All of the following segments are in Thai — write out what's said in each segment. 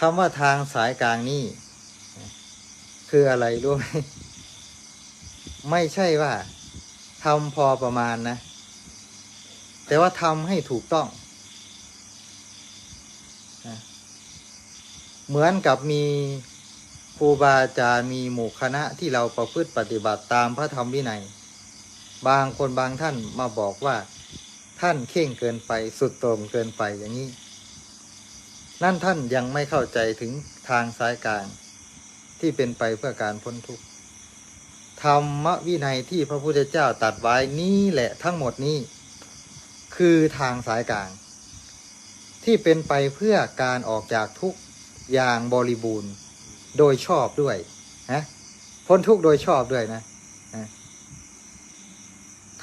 คำว่าทางสายกลางนี่คืออะไรรู้ไหมไม่ใช่ว่าทำพอประมาณนะ แต่ว่าทำให้ถูกต้อง เหมือนกับมีครูบาอาจารย์มีหมู่คณะที่เราประพฤติปฏิบัติตามพระธรรมวินัย บางคนบางท่านมาบอกว่าท่านเข่งเกินไปสุดโต่งเกินไปอย่างนี้ นั่นท่านยังไม่เข้าใจถึงทางสายกลาง ที่เป็นไปเพื่อการพ้นทุกข์ธรรมวินัยที่พระพุทธเจ้าตัดไว้นี่แหละทั้งหมดนี้ คือทางสายกลาง ที่เป็นไปเพื่อการออกจากทุกข์อย่างบริบูรณ์โดยชอบด้วยนะพ้นทุกข์โดยชอบด้วยนะ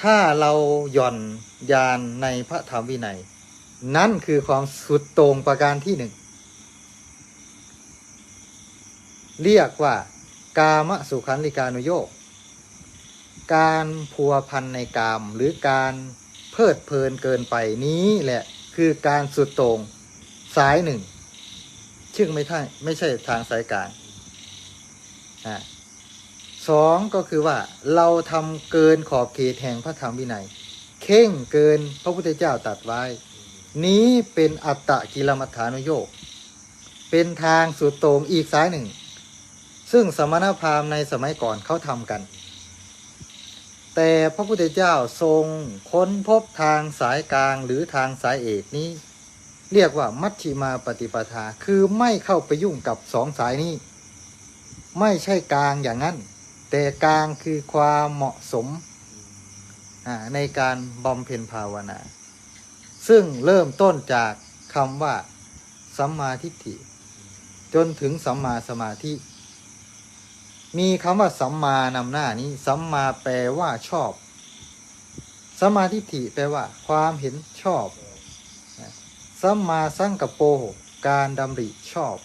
ถ้าเราหย่อนยานในพระธรรมวินัย นั่นคือความสุดโต่งประการที่หนึ่ง เรียกว่า กามสุขันลิกานุโยกการพัวพันในกามหรือการเพลิดเพลินเกินไปนี้แหละคือการสุดโต่งสายหนึ่งซึ่งไม่ใช่ไม่ใช่ทางสายกลางสองก็คือว่าเราทำเกินขอบเขตแห่งพระธรรมวินัย เข่งเกินพระพุทธเจ้าตัดไว้ นี้เป็นอัตตะกิลมัฏฐานุโยก เป็นทางสุดโต่งอีกสายหนึ่ง ซึ่งสมณพราหมณ์ในสมัยก่อนเขาทำกัน แต่พระพุทธเจ้าทรงค้นพบทางสายกลางหรือทางสายเอกนี้ เรียกว่ามัชฌิมาปฏิปทาคือไม่เข้าไปยุ่งกับสองสายนี้ ไม่ใช่กลางอย่างนั้น แต่กลางคือความเหมาะสมในการบำเพ็ญภาวนา ซึ่งเริ่มต้นจากคำว่าสัมมาทิฏฐิ จนถึงสัมมาสมาธิ มีคำว่าสัมมานำหน้านี้ สัมมาแปลว่าชอบ สัมมาทิฏฐิแปลว่า ความเห็นชอบ สัมมาสังกโปการดำริชอบ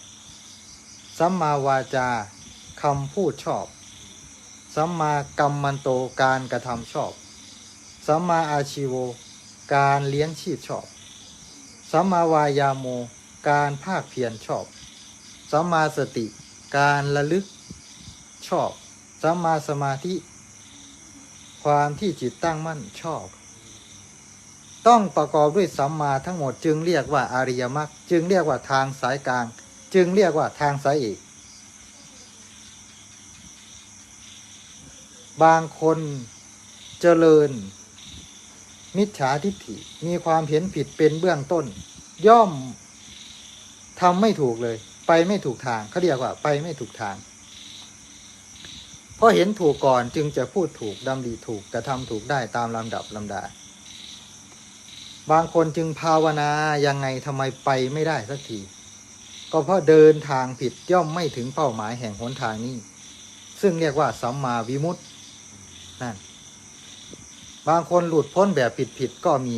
สัมมาวาจาคำพูดชอบ สัมมากัมมันโตการกระทำชอบ สัมมาอาชีโว การเลี้ยงชีพชอบ สัมมาวายาโม การภาคเพียรชอบ สัมมาสติ การระลึกชอบ สัมมาสมาธิ ความที่จิตตั้งมั่นชอบ ต้องประกอบด้วยสัมมาทั้งหมดจึงเรียกว่าอาริยมรรคจึงเรียกว่าทางสายกลาง จึงเรียกว่าทางสายเอกบางคนเจริญ มิจฉาทิฏฐิมีความเห็นผิดเป็นเบื้องต้น ย่อมทำไม่ถูกเลย ไปไม่ถูกทางเขาเรียกว่า ไปไม่ถูกทางเพราะเห็นถูกก่อนจึงจะพูดถูกดำดีถูกกระทำถูกได้ตามลำดับลำดา บางคนจึงภาวนายังไงทำไมไปไม่ได้สักที ก็เพราะเดินทางผิดย่อมไม่ถึงเป้าหมายแห่งหนทางนี้ ซึ่งเรียกว่าสัมมาวิมุตตินั่น บางคนหลุดพ้นแบบผิดๆก็มี